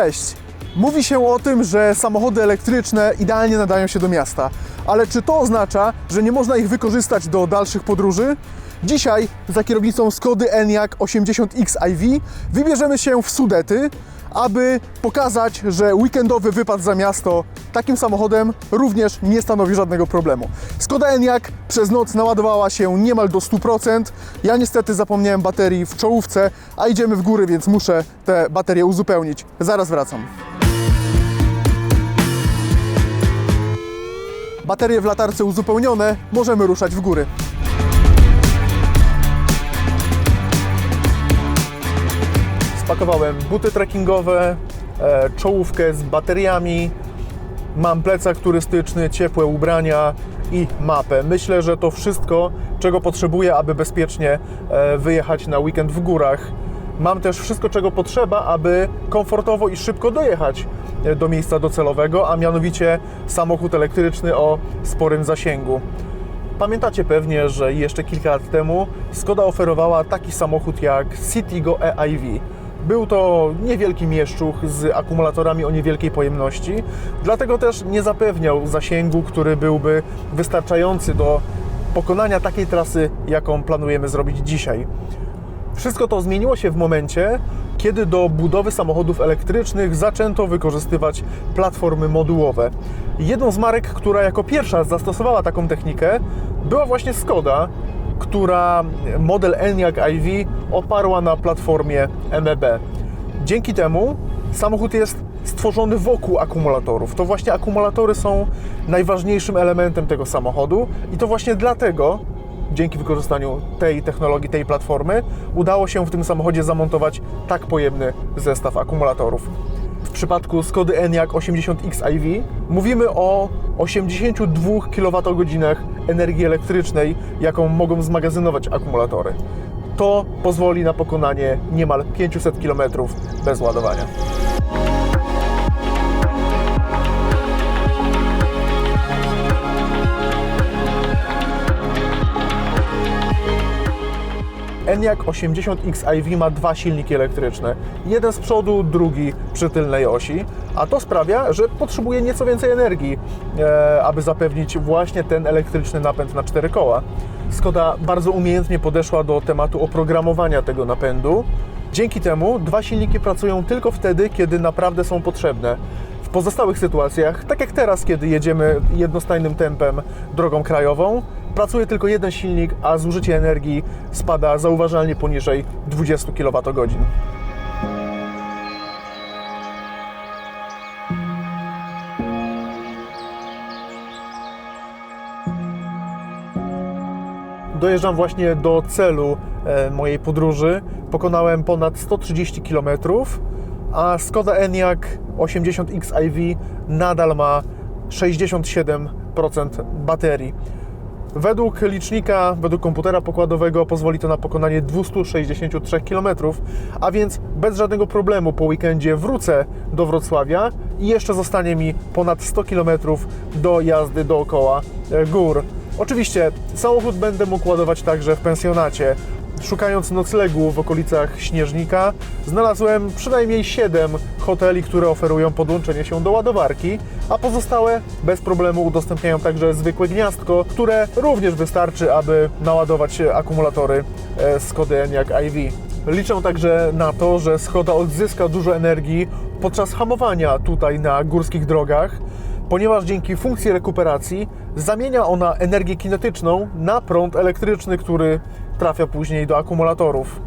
Cześć! Mówi się o tym, że samochody elektryczne idealnie nadają się do miasta, ale czy to oznacza, że nie można ich wykorzystać do dalszych podróży? Dzisiaj za kierownicą Skody Enyaq 80X iV wybierzemy się w Sudety, aby pokazać, że weekendowy wypad za miasto takim samochodem również nie stanowi żadnego problemu. Skoda Enyaq przez noc naładowała się niemal do 100%. Ja niestety zapomniałem baterii w czołówce, a idziemy w góry, więc muszę te baterie uzupełnić. Zaraz wracam. Baterie w latarce uzupełnione, możemy ruszać w góry. Spakowałem buty trekkingowe, e, czołówkę z bateriami, mam plecak turystyczny, ciepłe ubrania i mapę. Myślę, że to wszystko, czego potrzebuję, aby bezpiecznie e, wyjechać na weekend w górach. Mam też wszystko, czego potrzeba, aby komfortowo i szybko dojechać e, do miejsca docelowego, a mianowicie samochód elektryczny o sporym zasięgu. Pamiętacie pewnie, że jeszcze kilka lat temu Skoda oferowała taki samochód jak Citigo e-iV. Był to niewielki mieszczuch z akumulatorami o niewielkiej pojemności, dlatego też nie zapewniał zasięgu, który byłby wystarczający do pokonania takiej trasy, jaką planujemy zrobić dzisiaj. Wszystko to zmieniło się w momencie, kiedy do budowy samochodów elektrycznych zaczęto wykorzystywać platformy modułowe. Jedną z marek, która jako pierwsza zastosowała taką technikę, była właśnie Skoda, która model Enyaq iV oparła na platformie MEB. Dzięki temu samochód jest stworzony wokół akumulatorów. To właśnie akumulatory są najważniejszym elementem tego samochodu i to właśnie dlatego dzięki wykorzystaniu tej technologii, tej platformy, udało się w tym samochodzie zamontować tak pojemny zestaw akumulatorów. W przypadku Skody Enyaq 80X iV mówimy o 82 kWh energii elektrycznej, jaką mogą zmagazynować akumulatory. To pozwoli na pokonanie niemal 500 km bez ładowania. Enyaq 80X iV ma dwa silniki elektryczne. Jeden z przodu, drugi przy tylnej osi, a to sprawia, że potrzebuje nieco więcej energii, e, aby zapewnić właśnie ten elektryczny napęd na cztery koła. Skoda bardzo umiejętnie podeszła do tematu oprogramowania tego napędu. Dzięki temu dwa silniki pracują tylko wtedy, kiedy naprawdę są potrzebne. Pozostałych sytuacjach, tak jak teraz, kiedy jedziemy jednostajnym tempem drogą krajową, pracuje tylko jeden silnik, a zużycie energii spada zauważalnie poniżej 20 kWh. Dojeżdżam właśnie do celu e, mojej podróży. Pokonałem ponad 130 km, a Skoda Enyaq 80X iV nadal ma 67% baterii. Według licznika, według komputera pokładowego pozwoli to na pokonanie 263 km, a więc bez żadnego problemu po weekendzie wrócę do Wrocławia i jeszcze zostanie mi ponad 100 km do jazdy dookoła e, gór. Oczywiście samochód będę mógł ładować także w pensjonacie. Szukając noclegu w okolicach Śnieżnika, znalazłem przynajmniej 7 hoteli, które oferują podłączenie się do ładowarki, a pozostałe bez problemu udostępniają także zwykłe gniazdko, które również wystarczy, aby naładować akumulatory Skody Enyaq iV. Liczę także na to, że Skoda odzyska dużo energii podczas hamowania tutaj na górskich drogach, ponieważ dzięki funkcji rekuperacji zamienia ona energię kinetyczną na prąd elektryczny, który trafia później do akumulatorów.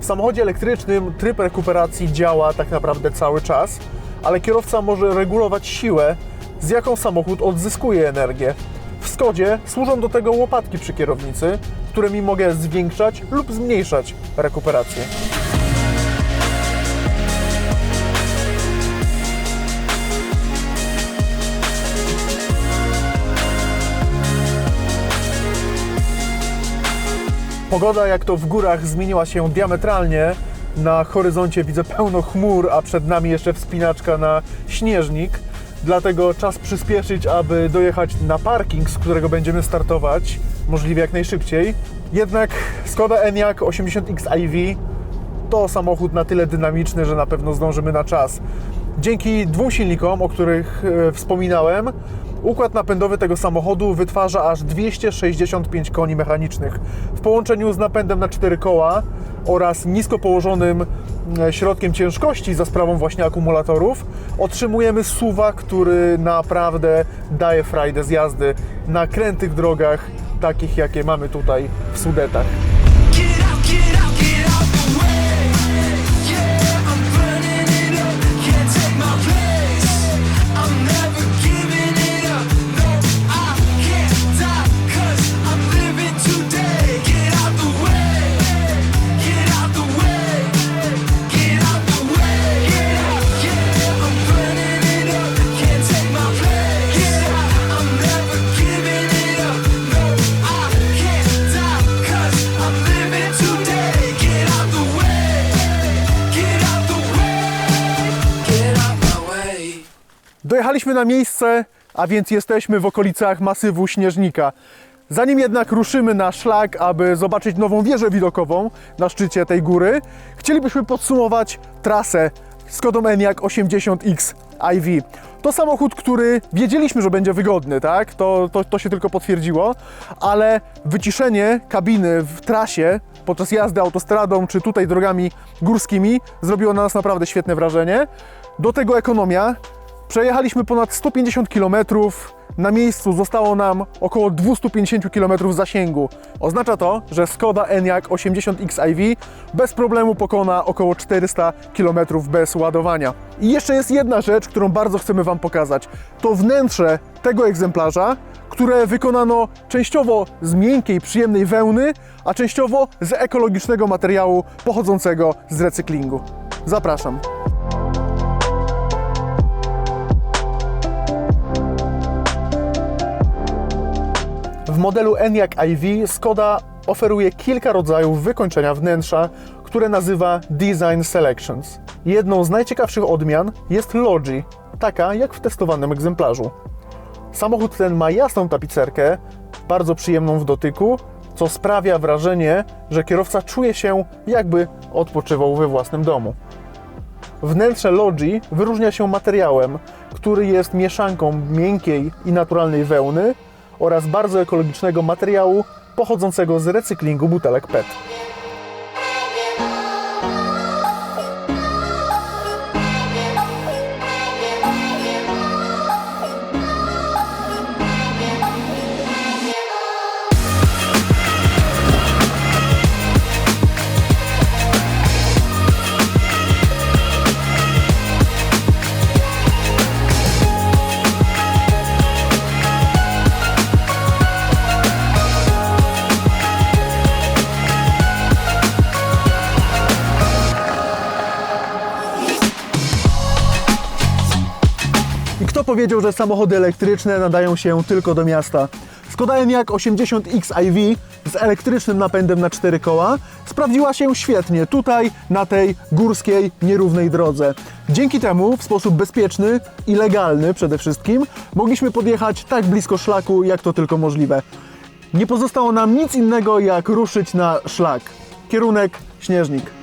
W samochodzie elektrycznym tryb rekuperacji działa tak naprawdę cały czas, ale kierowca może regulować siłę, z jaką samochód odzyskuje energię. W Skodzie służą do tego łopatki przy kierownicy, którymi mogę zwiększać lub zmniejszać rekuperację. Pogoda, jak to w górach, zmieniła się diametralnie. Na horyzoncie widzę pełno chmur, a przed nami jeszcze wspinaczka na śnieżnik. Dlatego czas przyspieszyć, aby dojechać na parking, z którego będziemy startować, możliwie jak najszybciej. Jednak Skoda Enyaq 80X iV to samochód na tyle dynamiczny, że na pewno zdążymy na czas. Dzięki dwóm silnikom, o których e, wspominałem, układ napędowy tego samochodu wytwarza aż 265 koni mechanicznych. W połączeniu z napędem na 4 koła oraz nisko położonym e, środkiem ciężkości za sprawą właśnie akumulatorów otrzymujemy suwa, który naprawdę daje frajdę z jazdy na krętych drogach, takich jakie mamy tutaj w Sudetach. Na miejsce, a więc jesteśmy w okolicach masywu Śnieżnika. Zanim jednak ruszymy na szlak, aby zobaczyć nową wieżę widokową na szczycie tej góry, chcielibyśmy podsumować trasę Skodą Enyaq 80X iV. To samochód, który wiedzieliśmy, że będzie wygodny, tak? To, to, to się tylko potwierdziło, ale wyciszenie kabiny w trasie podczas jazdy autostradą czy tutaj drogami górskimi zrobiło na nas naprawdę świetne wrażenie. Do tego ekonomia, Przejechaliśmy ponad 150 km. Na miejscu zostało nam około 250 km zasięgu. Oznacza to, że Skoda Enyaq 80X iV bez problemu pokona około 400 km bez ładowania. I jeszcze jest jedna rzecz, którą bardzo chcemy Wam pokazać. To wnętrze tego egzemplarza, które wykonano częściowo z miękkiej, przyjemnej wełny, a częściowo z ekologicznego materiału pochodzącego z recyklingu. Zapraszam. W modelu Enyaq iV Skoda oferuje kilka rodzajów wykończenia wnętrza, które nazywa Design Selections. Jedną z najciekawszych odmian jest Logi, taka jak w testowanym egzemplarzu. Samochód ten ma jasną tapicerkę, bardzo przyjemną w dotyku, co sprawia wrażenie, że kierowca czuje się jakby odpoczywał we własnym domu. Wnętrze Logi wyróżnia się materiałem, który jest mieszanką miękkiej i naturalnej wełny oraz bardzo ekologicznego materiału pochodzącego z recyklingu butelek PET. Powiedział, że samochody elektryczne nadają się tylko do miasta? Skoda Enyaq 80X iV z elektrycznym napędem na 4 koła sprawdziła się świetnie tutaj, na tej górskiej, nierównej drodze. Dzięki temu w sposób bezpieczny i legalny przede wszystkim mogliśmy podjechać tak blisko szlaku, jak to tylko możliwe. Nie pozostało nam nic innego, jak ruszyć na szlak. Kierunek Śnieżnik.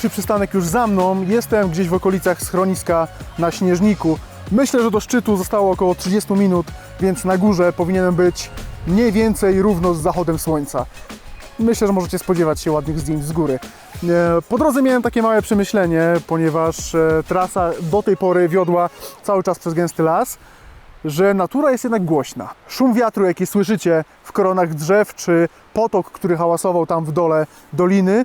Pierwszy przystanek już za mną. Jestem gdzieś w okolicach schroniska na Śnieżniku. Myślę, że do szczytu zostało około 30 minut, więc na górze powinienem być mniej więcej równo z zachodem słońca. Myślę, że możecie spodziewać się ładnych zdjęć z góry. E, Po drodze miałem takie małe przemyślenie, ponieważ e, trasa do tej pory wiodła cały czas przez gęsty las, że natura jest jednak głośna. Szum wiatru, jaki słyszycie w koronach drzew, czy potok, który hałasował tam w dole doliny,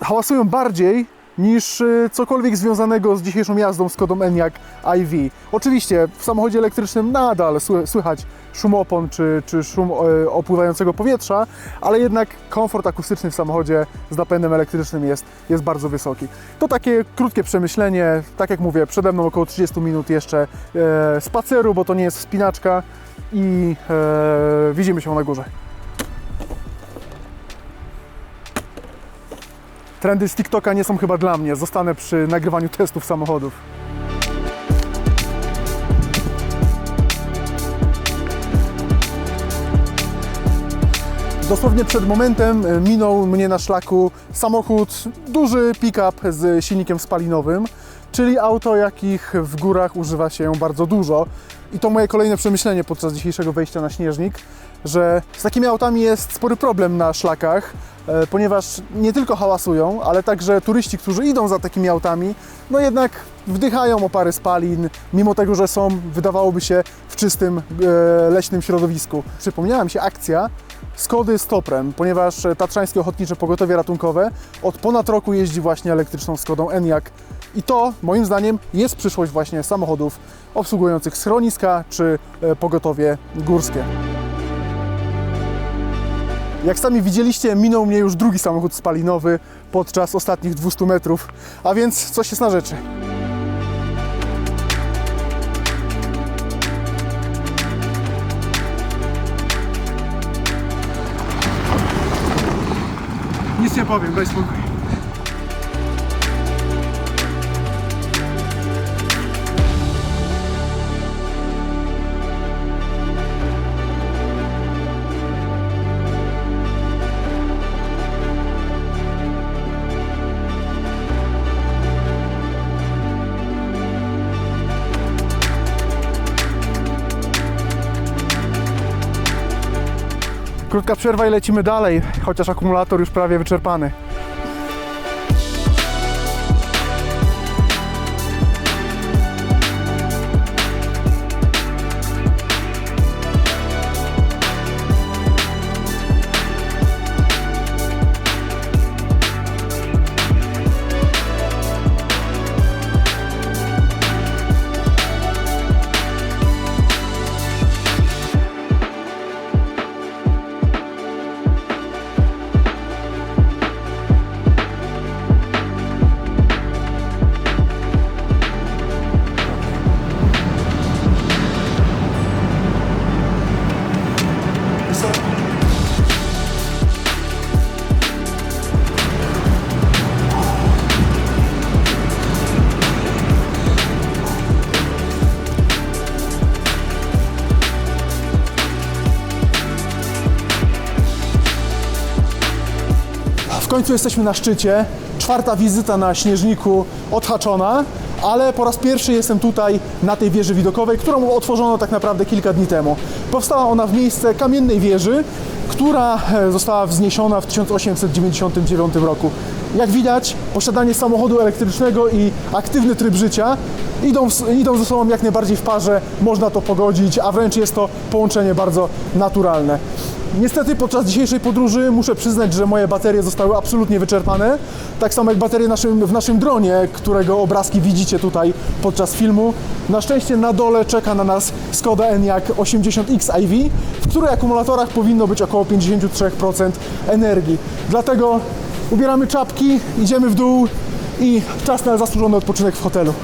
hałasują bardziej niż y, cokolwiek związanego z dzisiejszą jazdą Skodą Enyaq iV. Oczywiście w samochodzie elektrycznym nadal sły- słychać szum opon czy, czy szum e, opływającego powietrza, ale jednak komfort akustyczny w samochodzie z napędem elektrycznym jest, jest bardzo wysoki. To takie krótkie przemyślenie, tak jak mówię, przede mną około 30 minut jeszcze e, spaceru, bo to nie jest wspinaczka i e, widzimy się na górze. Trendy z TikToka nie są chyba dla mnie, zostanę przy nagrywaniu testów samochodów. Dosłownie przed momentem e, minął mnie na szlaku samochód, duży pick-up z silnikiem spalinowym, czyli auto, jakich w górach używa się bardzo dużo. I to moje kolejne przemyślenie podczas dzisiejszego wejścia na śnieżnik, że z takimi autami jest spory problem na szlakach, e, ponieważ nie tylko hałasują, ale także turyści, którzy idą za takimi autami, no jednak wdychają opary spalin, mimo tego, że są, wydawałoby się, w czystym e, leśnym środowisku. Przypomniała mi się akcja Skody z Toprem, ponieważ Tatrzańskie Ochotnicze Pogotowie Ratunkowe od ponad roku jeździ właśnie elektryczną Skodą Enyaq. I to, moim zdaniem, jest przyszłość właśnie samochodów obsługujących schroniska czy e, pogotowie górskie. Jak sami widzieliście, minął mnie już drugi samochód spalinowy podczas ostatnich 200 metrów, a więc coś jest na rzeczy. Nic nie powiem, daj spokój. Krótka przerwa i lecimy dalej, chociaż akumulator już prawie wyczerpany. Końcu jesteśmy na szczycie. Czwarta wizyta na śnieżniku odhaczona, ale po raz pierwszy jestem tutaj na tej wieży widokowej, którą otworzono tak naprawdę kilka dni temu. Powstała ona w miejsce kamiennej wieży, która e, została wzniesiona w 1899 roku. Jak widać, posiadanie samochodu elektrycznego i aktywny tryb życia idą, idą ze sobą jak najbardziej w parze, można to pogodzić, a wręcz jest to połączenie bardzo naturalne. Niestety podczas dzisiejszej podróży muszę przyznać, że moje baterie zostały absolutnie wyczerpane. Tak samo jak baterie naszym, w naszym dronie, którego obrazki widzicie tutaj podczas filmu. Na szczęście na dole czeka na nas Skoda Enyaq 80X iV, w której akumulatorach powinno być około 53% energii. Dlatego ubieramy czapki, idziemy w dół i czas na zasłużony odpoczynek w hotelu.